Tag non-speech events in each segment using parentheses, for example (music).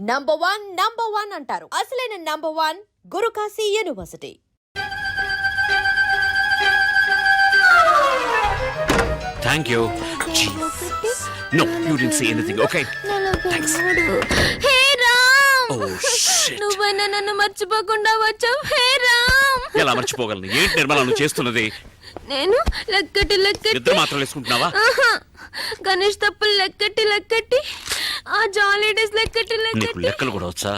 Number one number one అంటారు. అసలైన number one Gurukashi university thank you no you don't say anything okay thanks hey Ram! Oh shit నువ్వైనా నన్ను మర్చిపోకుండా వచ్చావు. హే రామ్! ఎలా మర్చిపోగలను? ఏంటి నిర్మల నువ్వు చేస్తున్నది? నేను లెక్కటి లెక్కటి ఇద్దరు మాత్రం వేసుకుంటున్నావా? ఆహా. గణేష్ తప్పులు లెక్కటి లెక్కటి. ఆ జాలీ డేస్ నీకు లెక్కటి. లెక్కలు కూడా వచ్చా?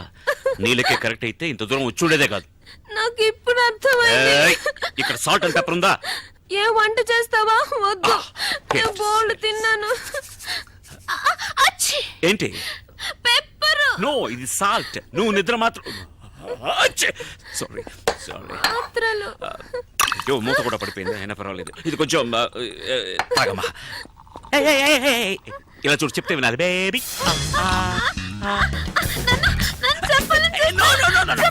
నీ లెక్కే కరెక్ట్ అయితే ఇంత దూరం వచ్చుండేదే కాదు. నాకు ఇప్పుడు అర్థమైంది. ఏయ్, ఇక్కడ సాల్ట్ అండ్ పెప్పర్ ఉందా? ఏ వంట చేస్తావా? వద్దు. Ah, నేను yes. బోల్డ్ తిన్నాను. ఆ, అచ్చి. ఏంటి? పెప్పరు. నో ఇది సాల్ట్ నువ్వు నిద్ర మాత్రం సారీ సారీ పాత్రలు అయ్యో మూత కూడా పడిపోయింది. అయినా పర్వాలేదు. ఇది కొంచెం ఆ, తాగమ్మా. ఏయ్, ఏయ్, ఏయ్, ఏయ్. ఇలా చూడు చెప్తే వినాలి. బేబీ నన్ను చెప్పాలని చంపుతున్నాడు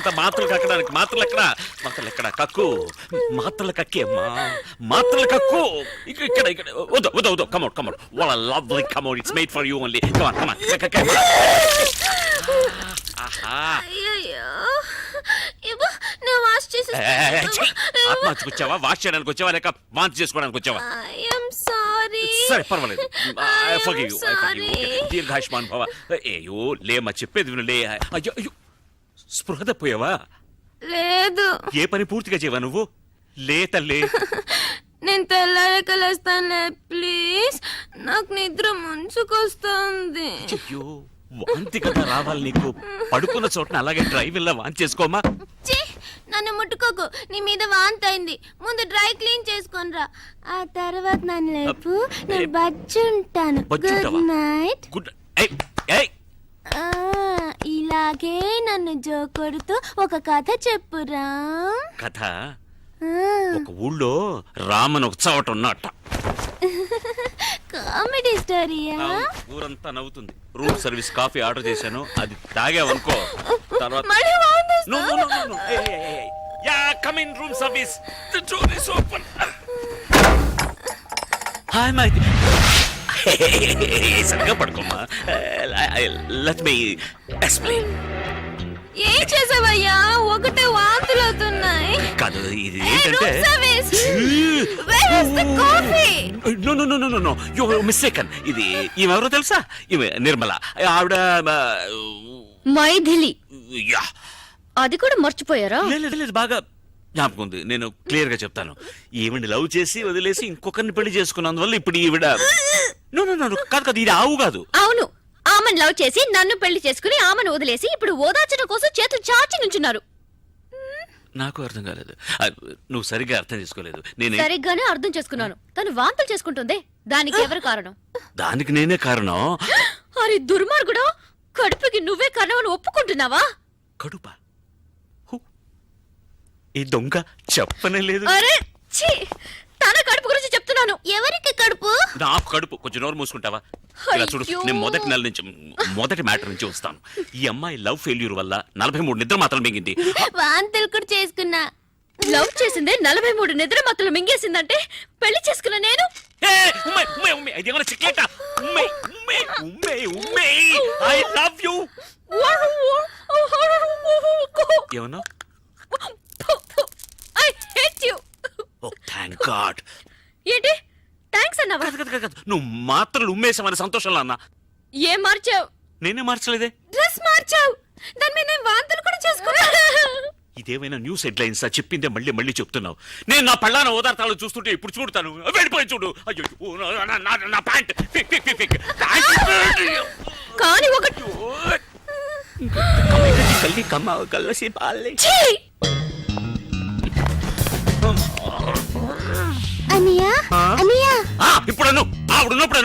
అంతా మాత్రలు కక్కడానికి మాత్రలు ఎక్కడ? మాత్రలు ఎక్కడ? కక్కు. మాత్రలు కక్కి అమ్మా. మాత్రలు కక్కు. ఇక్కడ ఇక్కడ ఇక్కడ. వద్దు వద్దు వద్దు. కమౌట్ కమౌట్ వాళ్ళ lovely come out it's made for you only come on come on ఆత్మహత్యకు వచ్చావా? వాష్ చేయడానికి వచ్చావా? లేక వాంతి చేసుకోవడానికి వచ్చావా? సారీ సరే పర్వాలేదు. దీర్ఘాయుష్మాన్ భవ. అయ్యో లేమ్మా చెప్పేది విను లే. అయ్యో అయ్యో. స్పృహ తప్పోయావా లేదు. ఏ పని పూర్తిగా చేయవా నువ్వు? లే తల్లి. (laughs) నేను తెల్లారక లేస్తానులే ప్లీజ్. నాకు నిద్ర ముంచుకొస్తుంది. అయ్యో వాంతి కదా రావాలి నీకు. పడుకున్న చోటన అలాగే డ్రైవ్ వెళ్ళా వాంతి చేసుకోమా? ఛీ, నన్ను ముట్టుకోకు. నీ మీద వాంతి అయింది. ముందు డ్రై క్లీన్ చేసుకొనిరా ఆ తర్వాత నన్ను లేపు. నేను బజ్జుంటాను గుడ్ బజ్జుంటావా? నైట్. గుడ్ ఏయ్ ఏయ్. ఇలాగే నన్ను జో కొడుతూ ఒక కథ చెప్పురా కథ ఒక ఊళ్ళో రామన్ ఒక చవట ఉన్నట్ట కామెడీ స్టోరీయా ఊరంతా నవ్వుతుంది రూమ్ సర్వీస్ కాఫీ ఆర్డర్ చేశాను అది తాగావనుకో తర్వాత మళ్ళీ వాంతి No, no, no, no, no. Hey, hey, hey, hey. Yeah, come in, room service. The door is open. Hi, my dear. (laughs) సరిగా పడుకోమ్మా. లెట్ మీ ఎక్స్ప్లెయిన్ ఏం చేసావయ్యా? ఒకటే వాంతులు అవుతున్నాయి. కాదు ఇది ఏంటంటే room service. Where is the coffee? No no no no no no you mistaken ఇది ఈమె ఎవరో తెలుసా? ఈమె నిర్మల. ఆవిడ మైథిలి. యా. అది కూడా మర్చిపోయారా? లేదు లేదు, లేదు బాగా జ్ఞాపకం ఉంది. నేను క్లియర్గా చెప్తాను. ఈవిడ లవ్ చేసి వదిలేసి ఇంకొకరిని పెళ్ళి చేసుకున్నందువల్ల ఇప్పుడు ఈవిడ నో నో నో కాదు కాదు ఇది ఆవు కాదు. అవును. ఆమెను లవ్ చేసి నన్ను పెళ్ళి చేసుకుని ఆమెను వదిలేసి ఇప్పుడు ఓదార్చడం కోసం చేతులు చాచి నుంచున్నారు. నాకు అర్థం కాలేదు. ఆ, నువ్వు సరిగ్గా అర్థం చేసుకోలేదు. నేను సరిగ్గానే అర్థం చేసుకున్నాను. తను వాంతులు చేసుకుంటుంది. దానికి ఎవరు కారణం? దానికి నేనే కారణం. అరే దుర్మార్గుడు కడుపుకి నువ్వే కారణం అని ఒప్పుకుంటున్నావా? కడుప. హు. ఈ దొంగ చెప్పనే లేదు. అరే ఛీ! తన కడుపు గురించి చెప్తున్నాను ఎవరికి కడుపు నాకు కడుపు కొంచెం నోరు మూసుకుంటావా ఇలా చూడు అయ్యో. నేను మొదటి నెల నుంచి మొదటి మ్యాటర్ నుంచి వస్తాను ఈ అమ్మాయి లవ్ ఫెయిల్యూర్ వల్ల నలభై మూడు నిద్ర మాత్రం మింగింది వాంతులు కూడా చేసుకున్నా లవ్ చేసిందే నలభై మూడు నిద్ర మత్తులు మింగేసిందంటే పెళ్ళి చేసుకున్న నేను ఏ, ఉమ్మే, ఉమ్మే, ఉమ్మే, ఇది ఏమైనా చిక్లేటా? ఉమ్మే, ఉమ్మే, ఉమ్మే, ఉమ్మే, I love you. ఏమన్నా I hate you oh thank God ఏంటి థ్యాంక్స్ అన్నావా కాదు కాదు? నువ్వు మాత్రలు ఉమ్మేసామని సంతోషంలో అన్నా ఏం మార్చావు? నేనే మార్చలేదే? డ్రెస్ మార్చావు. దాని మీద నేను వాంతులు కూడా చేసుకున్నా. ఇదేమైనా న్యూస్ హెడ్లైన్స్? చెప్పిందే మళ్ళీ మళ్ళీ చెప్తున్నావు. నేను నా పళ్ళాన ఓదార్తాలు చూస్తుంటే ఇప్పుడు చూడతాను. వెళ్ళిపోయి చూడు. అయ్యో ఓ, నా- నా- నా- నా ప్యాంట్. కానీ ఒక కల్లి కమ్మ కల్లసి పాలే! అనియా అనియా. ఇప్పుడు ఆవిడ ఉన్నప్పుడు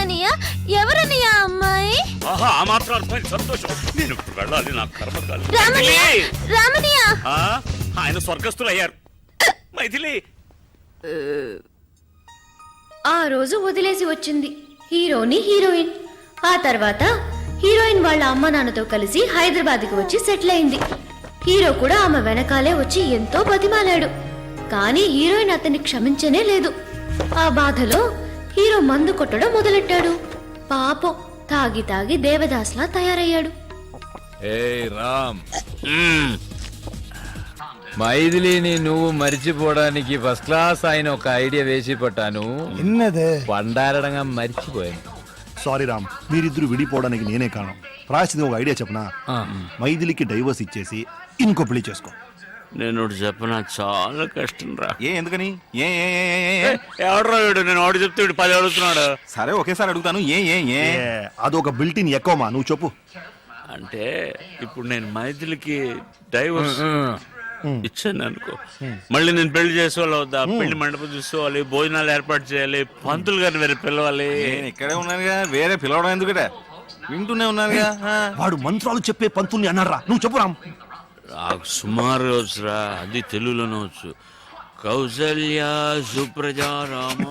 అనియ ఎవరనియ అమ్మాయి? ఆహా ఆ మాత్రం అర్థమైంది. సంతోషం. నేను ఇప్పుడు వెళ్ళాలి నా కర్మకాలి రామనియ మైథిలి! రామనియ! ఆ, ఆయన స్వర్గస్థులు అయ్యారు. మైథిలి! ఆ రోజు వదిలేసి వచ్చింది. హీరోని హీరోయిన్. ఆ తర్వాత హీరోయిన్ వాళ్ళ అమ్మ నాన్నతో కలిసి హైదరాబాద్కి వచ్చి సెటిల్ అయింది. హీరో కూడా ఆమె వెనకాలే వచ్చి ఎంతో బతిమాలాడు. కానీ హీరోయిన్ అతన్ని క్షమించనే లేదు. ఆ బాధలో హీరో మందు కొట్టడం మొదలెట్టాడు పాపం తాగి తాగి దేవదాస్లా తయారయ్యాడు ఏ రామ్ మ్మ్. మైథిలిని నువ్వు మర్చిపోవడానికి ఫస్ట్ క్లాస్ ఆయన ఒక ఐడియా వేసి పట్టాను என்னது పండారడంగా మర్చిపోయాను సారీ రామ్ మీరిద్దరు విడిపోవడానికి నేనే కారణం రాసింది ఒక ఐడియా చెప్పనా మైథిలికి డైవర్స్ ఇచ్చేసి ఇంకో పెళ్లి చేసుకో నేను చెప్పనా? చాలా కష్టం రా. ఏ ఎందుకని? ఏ ఏ ఏ, ఏ, ఏ? ఎవడరా వీడు? నేను వాడు చెప్తే వీడు పది అడుగుతున్నాడు. సరే ఒకేసారి అడుగుతాను. ఏ ఏ ఏ? ఏ, అదొక బిల్టిన్ ఎక్కువమా నువ్వు చెప్పు. అంటే ఇప్పుడు నేను మైథిలికి డైవర్స్ ఇచ్చాను అనుకో. మళ్ళీ నేను పెళ్ళి చేసుకోవాలి వద్దా పెళ్ళి మండపం చూసుకోవాలి భోజనాలు ఏర్పాటు చేయాలి పంతులు గారిని వేరే పిలవాలి. నేను ఇక్కడే ఉన్నానుగా. వేరే పిలవడం ఎందుకట? వింటూనే ఉన్నానుగా. ఆ. వాడు మంత్రాలు చెప్పే పంతుల్ని అన్నారా నువ్వు చెప్పు రామ్. నాకు సుమారు వచ్చురా అది తెలుగులోనే వచ్చు కౌసల్య సుప్రజారామ.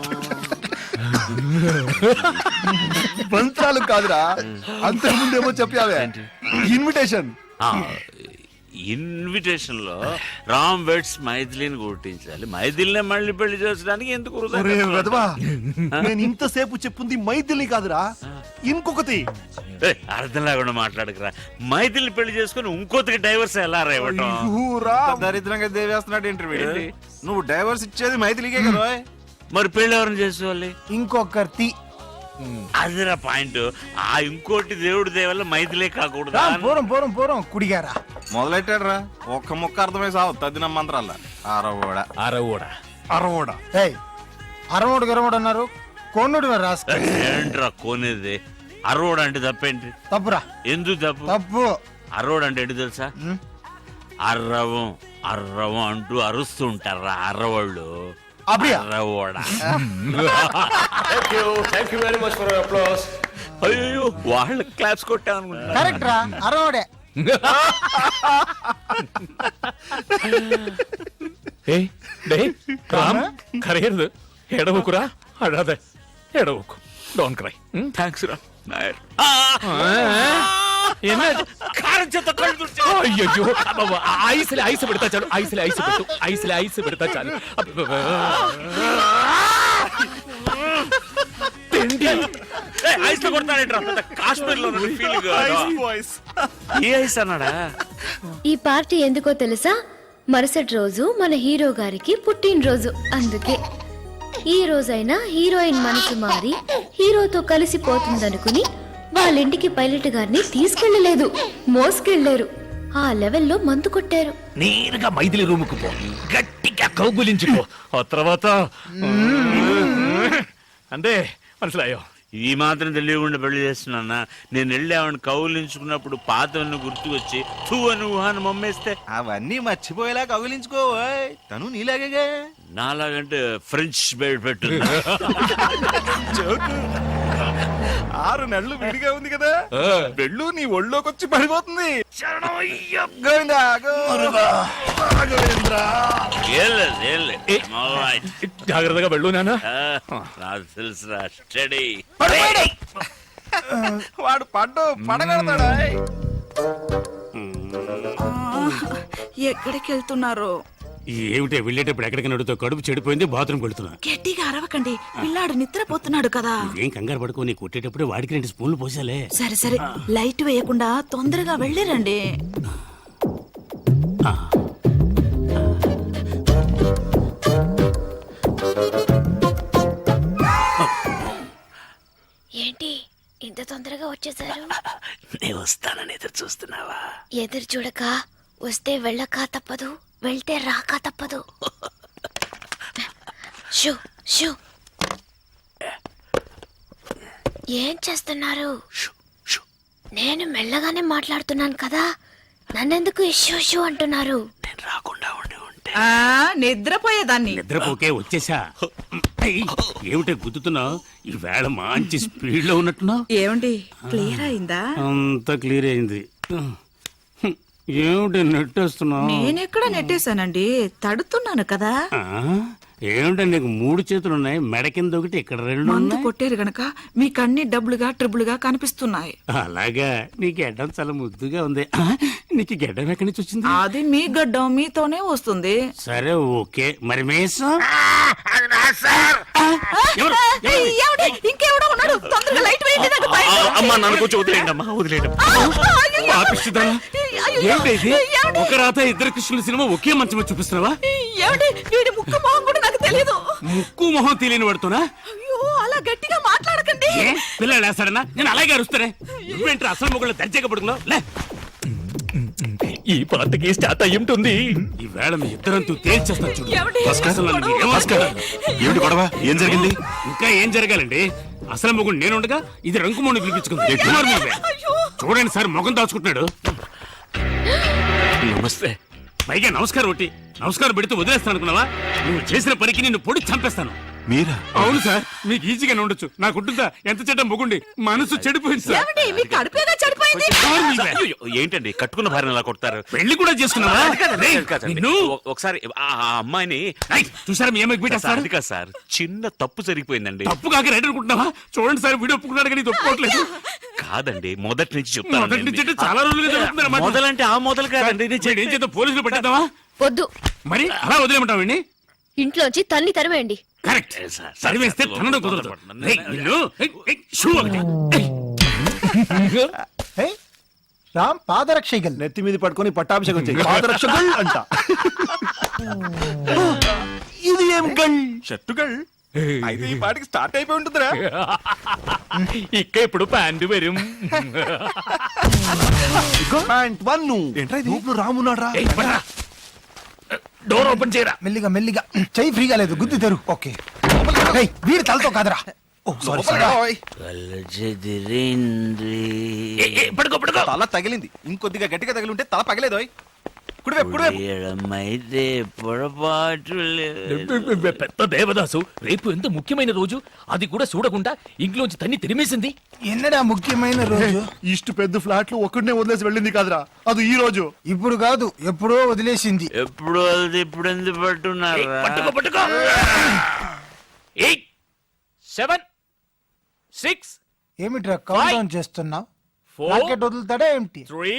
మంత్రాలు కాదురా. అంతకుముందేమో చెప్పావే. ఇన్విటేషన్ ఇన్విటేషన్లో రామ్ వెడ్స్ మైథిలిని గుర్తించాలి మైథిలినే మళ్ళీ పెళ్ళి చేసడానికి ఎందుకు (laughs) నేను ఇంతసేపు చెప్పుంది మైథిలి కాదురా. ఇంకొకటి. ఏయ్, అర్థం లేకుండా మాట్లాడకురా. మైథిలిని పెళ్ళి చేసుకుని ఇంకోతికి డైవర్స్ ఎలా రా ఇవ్వటం? ఊరా. దరిద్రంగా దేవేస్తున్నాడు ఇంటర్వ్యూ. నువ్వు డైవర్స్ ఇచ్చేది మైథిలికే కదా. మరి పెళ్ళి ఎవరిని చేసుకోవాలి ఇంకొకటి అదిరా పాయింట్. ఆ ఇంకోటి దేవుడి దేవల్ల మైథిలే కాకూడదు. పూరం పూరం పూరం కుడిగారా. మొదలెట్టాడు రా ఒక్క ముక్క అర్థమై సావు తద్దిన మంత్రాల. ఆరవోడా అరవోడా. అరవోడా. ఏయ్ అరవోడు గరవోడు అన్నారు. కొన్నుడు రాస్క ఏంట్రా కోనేది? అరవడు అంటే తప్పేంటి? తప్పురా. ఎందుకు తప్పు? తప్పు. అరవడు అంటే ఏంటి తెలుసా? అర్రవం అర్రవం అంటూ (laughs) అరుస్తూ ఉంటారా అర్రవాళ్ళు అప్పుడియా? అర్రవోడా అయ్యో వాళ్ళ క్లాప్స్ కొట్టాను కరెక్ట్ రా అరవోడే ಏಯ್ day Ram ಕರೆಯರ್ದು ಎಡವಕುರಾ ಅಡಾದೆ ಎಡವಕು don't CRY thanks రా నాయర్ ಏನ కారం చేత కళ్ళు తుడిచా. ಅಯ್ಯಯ್ಯೋ ಅಬ್ಬಬ್ಬ, ಐಸಲೆ ಐಸ್ ಬಿಡ್ತಾ ಚಾಲು ಐಸಲೆ ಐಸ್ ಬಿಟ್ಟು ಐಸಲೆ ಐಸ್ ಬಿಡ್ತಾ ಚಾಲು ಅಬ್ಬಬ್ಬ. ఏయ్, ఐస్లో కొడతానేంట్రా పెద్ద కాశ్మీర్లో ఫీలింగ్ ఏ ఐస్ అన్నాడా? ఈ పార్టీ ఎందుకో తెలుసా? మరుసటి రోజు మన హీరో గారికి పుట్టినరోజు. అందుకే ఈ రోజైనా హీరోయిన్ మనసు మారి హీరోతో కలిసిపోతుందనుకుని వాళ్ళింటికి పైలట్ గారిని తీసుకెళ్ళలేదు. మోసుకెళ్ళారు ఆ లెవెల్లో మందు కొట్టారు. నేరుగా మైథిలి రూముకు పో. గట్టిగా కౌగులించుకో. ఆ తర్వాత అంతే మనసులాయో. ఈ మాత్రం తెలియకుండా పెళ్ళి చేస్తున్నా నేను వెళ్ళి ఆవిడ కౌలించుకున్నప్పుడు పాతవన్నీ గుర్తు వచ్చి తూ అని ఊహాన్ని మమ్మేస్తే. అవన్నీ మర్చిపోయేలా కగిలించుకో ఓయ్. తను నీలాగే నాలాగంటే ఫ్రెంచ్ బెడ్ పెట్టు ఆరు నెలలు విడిగా ఉంది కదా. వెళ్ళు నీ ఒళ్ళోకి వచ్చి పడిపోతుంది. జాగ్రత్తగా వెళ్ళు నాన్న. నాకు తెలుసురా స్టడీ. వాడు పడ్డు పడగడతాడా? ఎక్కడికి వెళ్తున్నారు ఏమిటే వెళ్ళేటప్పుడు ఎక్కడికి నడుతో కడుపు చెడిపోయింది బాత్రూమ్ వెళ్తున్నా. గట్టిగా అరవకండి. పిల్లాడు నిద్రపోతున్నాడు కదా. ఏం కంగారు పడుకో నీ కొట్టేటప్పుడు వాడికి రెండు స్పూన్లు పోసాలే. సరే సరే. లైట్ వేయకుండా తొందరగా వెళ్ళిరండి. ఏంటి? ఇంత తొందరగా వచ్చేసారు? నేను వస్తానని ఎదురు చూస్తున్నావా? ఎదురు చూడక వస్తే వెళ్ళక తప్పదు? వెళ్తే రాక తప్పదు. Shoo shoo. ఏం చేస్తున్నారు? నేను మెల్లగానే మాట్లాడుతున్నాను కదా. నన్నెందుకు ఇష్యూ షూ అంటున్నారు? నేను రాకుండా ఉండి ఉంటే. ఆ నిద్రపోయేదాన్ని. నిద్రపోకే వచ్చేసా. ఏమిటే గుద్దుతున్నావు ఈ వేళ మంచి స్పీడ్లో ఉన్నట్టున్నావు. ఏమండి క్లియర్ అయిందా? అంతా క్లియర్ అయింది. ఏమిటి నెట్టేస్తున్నావు? నేనెక్కడ నెట్టేశానండి. తడుతున్నాను కదా. ఏమిటంటే నీకు మూడు చేతులు ఉన్నాయి మెడ కింద ఒకటి ఇక్కడ రెండు మందు కొట్టారు గనక మీకు అన్ని డబ్బులుగా ట్రిబుల్గా కనిపిస్తున్నాయి. అలాగా నీ గెడ్డం చాలా ముద్దుగా ఉంది. నీకు గెడ్డం ఎక్కడి నుంచి వచ్చింది? అది మీ గడ్డం మీతోనే వస్తుంది. సరే ఓకే. మరి మేసం? ఎవరు? ఏయ్, ఏమండి? ఇంకెవడో ఉన్నాడు. తొందరగా లైట్ వేయండి నాకు భయం. అమ్మా నన్ను కొంచెం వదిలేయండి అమ్మా వదిలేయండి అమ్మా. అయ్యయ్యో. పాపిష్టిదానా? అయ్యో. ఏంటి ఇది? ఏమండి? ఒక రాత ఇద్దరు కృష్ణుల సినిమా ఒకే మంచం చూపిస్తున్నావా? ఏమండి వీడి ముక్కు మొహం కూడా నాకు తెలియదు ముక్కు మొహం తెలియని పడుతున్నా అయ్యో అలా గట్టిగా మాట్లాడకండి. ఏ? పిల్లలు వేస్తాడనా నేను అలాగే అరుస్తానే. నువ్వేంటి అసలు మొగుళ్ళు దర్జాగా పడుకున్నావు? లే. ఈ పాటకి స్టార్ట్ అయ్యి ఉంటుంది ఈ వేళ మీ ఇద్దరంతూ తేల్చేస్తాను చూడు? అసలు నన్ను ఏమనుకోను. ఏమిటి గొడవ? ఏం జరిగింది? ఇంకా ఏం జరగాలండి? అసలు మొగుడు నేనుండగా ఇది రంకుమోని పిలిపించుకుంది. కుమార్ మీదే. చూడండి సార్ మొగం దాచుకుంటున్నాడు. నమస్తే. పైగా నమస్కారం ఒకటి. నమస్కారం పెడితే వదిలేస్తాను అనుకున్నావా? నువ్వు చేసిన పనికి నిన్ను పొడి చంపేస్తాను. మీరా? అవును సార్ మీకు ఈజీగానే ఉండొచ్చు. నాకుంటుందా ఎంత చెడ్డ మొగుండి? మనసు చెడిపోయింది సార్. ఏమండి మీ కడుపేగా చెడిపోయింది? కుమార్ మీదే. అయ్యో, ఏంటండి? కట్టుకున్న భార్యను అలా కొడతారు? పెళ్ళి కూడా చేసుకున్నావా? రేయ్, కాదండి. నిన్ను? ఒ- ఒకసారి ఆ ఆ అమ్మాయిని రేయ్, చూసారా మీ అమ్మాయికి సార్, పెట్టేస్తారు అది కాదు సార్ చిన్న తప్పు జరిగిపోయిందండి. తప్పు కాక రైట్ అనుకుంటున్నావా? చూడండి సార్ వీడియో ఒప్పుకున్నాడు కానీ ఇది ఒప్పుకోవట్లేదు కాదండి మొదటి నుంచి మొదటి నుంచి అంటే చెప్తాను చాలా రోజులుగా జరుగుతుంది అన్నమాట. మొదలంటే ఆ మొదలు కాదండి నేను వీడు ఏం చేద్దాం? పోలీసులు పెట్టేద్దామా? వద్దు మరి అలా వదిలేమంటావండి ఇంట్లోంచి తన్ని తరివేయండి కరెక్ట్. సరివేస్తే తనడం కుదరదు. ఏయ్, ఏయ్, షూ ఒకటి. ఏయ్. రామ్ పాదరక్షగల్. నెత్తి మీద పట్టుకొని పట్టాభిషేకం చేయి. పాదరక్షకుల్ అంట. ఇది ఏం గల్? షర్టుగల్ అయితే ఈ పాటికి స్టార్ట్ అయిపోయి ఉంటుందిరా. ఇక్క ఇప్పుడు ప్యాంటు వരും ప్యాంట్ వన్ నువ్వు రామున్నాడు రా ఏయ్, పడరా. డోర్ ఓపెన్ చేయరా. మెల్లిగా మెల్లిగా. చెయ్యి ఫ్రీగా లేదు గుద్దు తెరు. ఓకే. ఏయ్, వీడి తలతో కాదురా. ఓ సారీ సారీ ఏ, ఏ, పడుకో పడుకో. తల తగిలింది. ఇంకొద్దిగా గట్టిగా తగిలి ఉంటే తల పగలేదు కుడివైపు కుడివైపు పెద్ద దేవదాసు రేపు ఎంత ముఖ్యమైన రోజు? అది కూడా చూడకుండా ఇంట్లోంచి తన్ని తిరిమేసింది. ఎన్నడా ముఖ్యమైన రోజు? (laughs) ఇಷ್ಟು పెద్ద ఫ్లాట్లో ఒక్కడనే వదిలేసి వెళ్ళింది కాదురా. అది ఈ రోజు. ఇప్పుడు కాదు ఎప్పుడో వదిలేసింది. ఎప్పుడు అది ఇప్పుడు ఎందుకు పట్టున్నారు పట్టుకో పట్టుకో. ఎయిట్ సెవెన్ సిక్స్ ఏమిట్రా కౌంట్ డౌన్ చేస్తున్నావు. రాకెట్ వదులుతాడా ఏమిటి త్రీ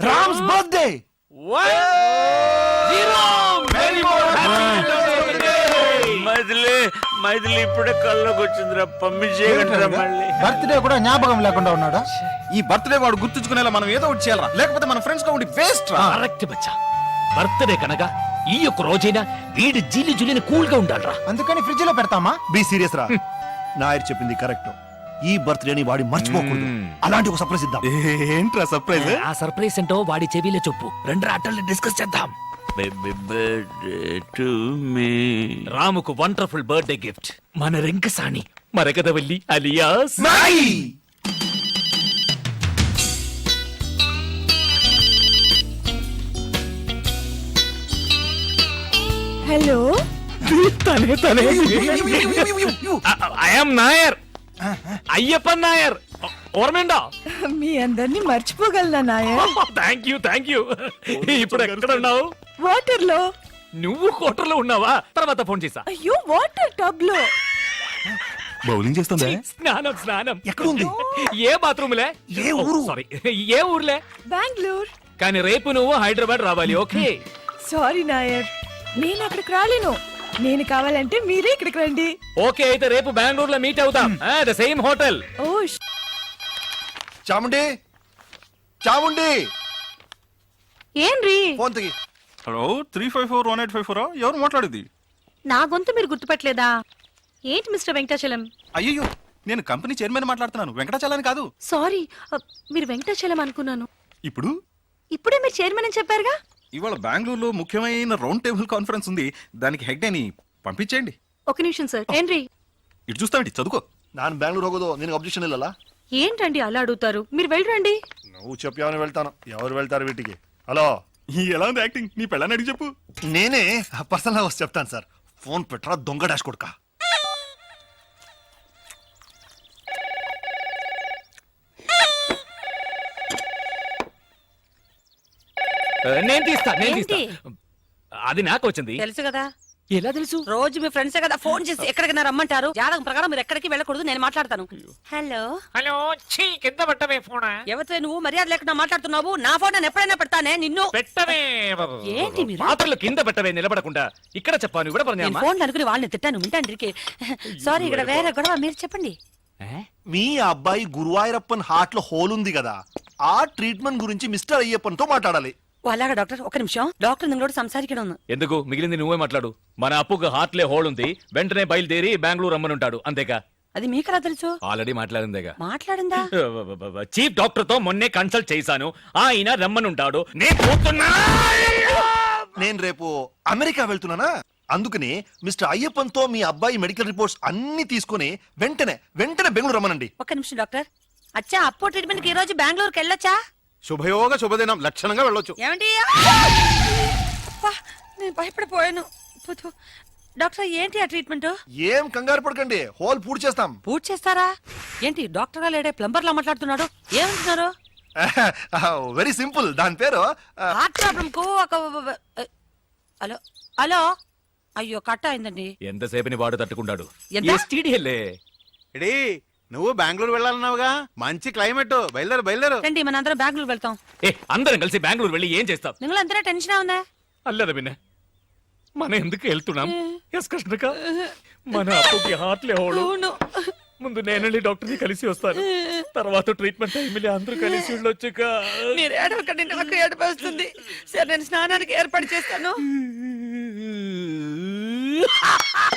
రామ్స్ బర్త్డే మైథిలి మైథిలి ఇప్పుడే కల్లోకి వచ్చిందిరా. పంపించేయగలరా మళ్ళీ. బర్త్డే కూడా జ్ఞాపకం లేకుండా ఉన్నాడా? ఈ బర్త్డే వాడు గుర్తుంచుకునేలా మనం ఏదో ఒకటి చేయాలరా. లేకపోతే మన ఫ్రెండ్స్గా ఉండి వేస్ట్ రా. కరెక్ట్ బచ్చా. బర్త్డే కనుక ఈ యొక్క రోజైనా వీడి జీలి జులిని కూల్గా ఉండాలరా. అందుకని ఫ్రిడ్జ్లో పెడతామా? బి సీరియస్ రా. నాయర్ చెప్పింది కరెక్ట్ ఈ బర్త్డేని వాడి మర్చిపోకూడదు. అలాంటి ఒక సర్ప్రైజ్ ఇద్దాం. ఏంట్రా సర్ప్రైజ్? ఆ సర్ప్రైజ్ ఏంటో వాడి చెవిలో చెప్పు. రెండు ఆటల్ని డిస్కస్ చేద్దాం. బేబీ బర్త్డే టు మీ రాముకు వండర్ఫుల్ బర్త్డే గిఫ్ట్. మన రెంకసాణి మరగదవల్లి అలియాస్. హలో. తనే తనే. ఐఎమ్ నాయర్. అయ్యప్పన్ నాయర్. ఓర్మేండా మీ అందరినీ మర్చిపోగలనా నాయ థ్యాంక్ యూ థ్యాంక్ యూ ఇప్పుడు ఎక్కడ ఉన్నావు? వాటర్లో నువ్వు కోటర్లో ఉన్నావా? తర్వాత ఫోన్ చేసా అయ్యో వాటర్ టబ్లో బౌలింగ్ చేస్తుందా? స్నానం స్నానం. ఎక్కడ ఉంది? ఏ బాత్రూమ్లే? ఏ ఊరు? సారీ ఏ ఊర్లే? బెంగళూరు. కానీ రేపు నువ్వు హైదరాబాద్ రావాలి ఓకే? సారీ నాయర్. నేను అక్కడికి రాలేను. నేను కావాలంటే మీరే ఇక్కడికి రండి. ఓకే అయితే రేపు బెంగళూరులో మీట్ అవుతాం. ద సేమ్ హోటల్ ఓ చాముండి. చాముండి. ఏంరి phone తిగి hello three five four one eight five four ఎవరు మాట్లాడేది? నా గొంతు మీరు గుర్తుపట్టలేదా? ఏంటి మిస్టర్ వెంకటాచలం? అయ్యో నేను కంపెనీ చైర్మన్ మాట్లాడుతున్నాను. వెంకటాచలాని కాదు. సారీ మీరు వెంకటాచలం అనుకున్నాను. ఇప్పుడు? ఇప్పుడే మీరు చైర్మన్ అని చెప్పారుగా? ఇవాళ బెంగళూరులో ముఖ్యమైన రౌండ్ టేబుల్ కాన్ఫరెన్స్ ఉంది దానికి హెడ్ అని పంపించేయండి ఒక నిమిషం సార్ ఏంరి ఇటు చూస్తామండి చదువుకో ನಾನು ಬ್ಯಾಂಗ್ಳೂರ್ ಹೋಗೋದು ನಿನಗೆ ಅಬ್ಜೆಕ್ಷನ್ ಇಲ್ಲಲ್ಲ ఏంటండి అలా అడుగుతారు మీరు వెళ్ళరండి నువ్వు చెప్పావని వెళ్తాను ఎవరు వెళ్తారు వీటికి హలో ఈ ఎలా ఉంది యాక్టింగ్ నీ పెళ్ళని అడిగి చెప్పు నేనే పర్సనల్ హౌస్ చెప్తాను సార్ ఫోన్ పెట్టరా దొంగ డాష్ కొడుకా నేను తీస్తా నేను ఏంటి? తీస్తా. అది నాకు వచ్చింది. తెలుసు కదా? ఎలా తెలుసు? రోజు మీ ఫ్రెండ్సే కదా ఫోన్ చేసి ఎక్కడికి రమ్మంటారు? జాతకం ప్రకారం మీరు ఎక్కడికి వెళ్ళకూడదు నేను మాట్లాడతాను. హలో? హలో చీ కింద పెట్టవే ఫోన్? ఎవరితో నువ్వు మర్యాద లేకుండా మాట్లాడుతున్నావు? నా ఫోన్ నేను ఎప్పుడైనా పెడతానే నిన్ను? పెట్టవే ఏంటి మీరు? పాత్రలు కింద పెట్టవే నిలబడకుండా. ఇక్కడ చెప్పాను కూడా నేను ఫోన్ అనుకుని వాళ్ళని తిట్టాను వింటాండ్రికి సారీ ఇక్కడ వేరే గొడవ మీరు చెప్పండి. మీ అబ్బాయి గురువాయూరప్పన్ హార్ట్లో హోల్ ఉంది కదా ఆ ట్రీట్మెంట్ గురించి మిస్టర్ అయ్యప్పన్తో మాట్లాడాలి. అలాగా డాక్టర్ ఒక నిమిషం. డాక్టర్ నిన్నోడు സംസാരിക്കണമെന്ന് ఎందుకు? మిగిలింది నువ్వే మాట్లాడు. మన అప్పుకు హార్ట్లే హోల్ ఉంది వెంటనే బయలుదేరి బెంగళూరు రమ్మనుంటాడు. అంతేకా? అది మీకు ఎలా తెలుసు? ఆల్రెడీ మాట్లాడిందేగా? మాట్లాడిందా? (laughs) చీఫ్ డాక్టర్తో మొన్నే కన్సల్ట్ చేశాను. ఆయన రమ్మనుంటాడు. నేను నేను రేపు అమెరికా వెళ్తున్నానా? అందుకని మిస్టర్ అయ్యప్పన్తో మీ అబ్బాయి మెడికల్ రిపోర్ట్స్ అన్ని తీసుకుని వెంటనే వెంటనే బెంగళూరు రమ్మనండి. ఒక నిమిషం డాక్టర్. అచ్చా అప్పు ట్రీట్మెంట్కి ఈ రోజు బెంగళూరుకి వెళ్ళొచ్చా శుభయోగ శుభదినం లక్షణంగా వెళ్ళొచ్చు. ఏమండి? అబ్బా, నేను భయపడిపోయాను. పుతు. డాక్టర్ ఏంటి ఆ ట్రీట్మెంట్? ఏం కంగారు పడకండి హోల్ పూర్తి చేస్తాం. పూర్తి చేస్తారా? ఏంటి డాక్టర్గా లేడే ప్లంబర్ లా మాట్లాడుతున్నాడు? ఏమంటున్నారు? (laughs) వెరీ సింపుల్ దాని పేరు ఆ, హార్ట్ ప్రాబ్లం కు ఒక హలో హలో? అయ్యో కట్ అయిందండి. ఎంతసేపని వాడు తట్టుకుంటాడు ఎంత? ఎస్టీడీఎల్ఏ. ఎడీ నువ్వు బెంగళూరు వెళ్ళాలన్నావుగా మంచి క్లైమేట్ బయలుదేరు బయలుదేరు రండి మనందరం బెంగళూరు వెళ్తాం ఏ అందరం కలిసి బెంగళూరు వెళ్ళి ఏం చేస్తాం നിങ്ങൾ എന്തിനാ ടെൻഷൻ ആവുന്നേ అల్లదా పిన్న మనం ఎందుకు వెళ్తున్నాం ఎస్ కృష్ణక మన అప్పుకి హార్ట్లే హోడు ముందు నేను డాక్టర్ ని కలిసి వస్తాను తర్వాత ట్రీట్మెంట్ టైంలో అందరూ కలిసి వెళ్ళొచ్చుక మీరు ఏడవకండి నాకు ఏడుపు వస్తుంది సరే నేను స్నానానికి ఏర్పాటు చేస్తాను (laughs)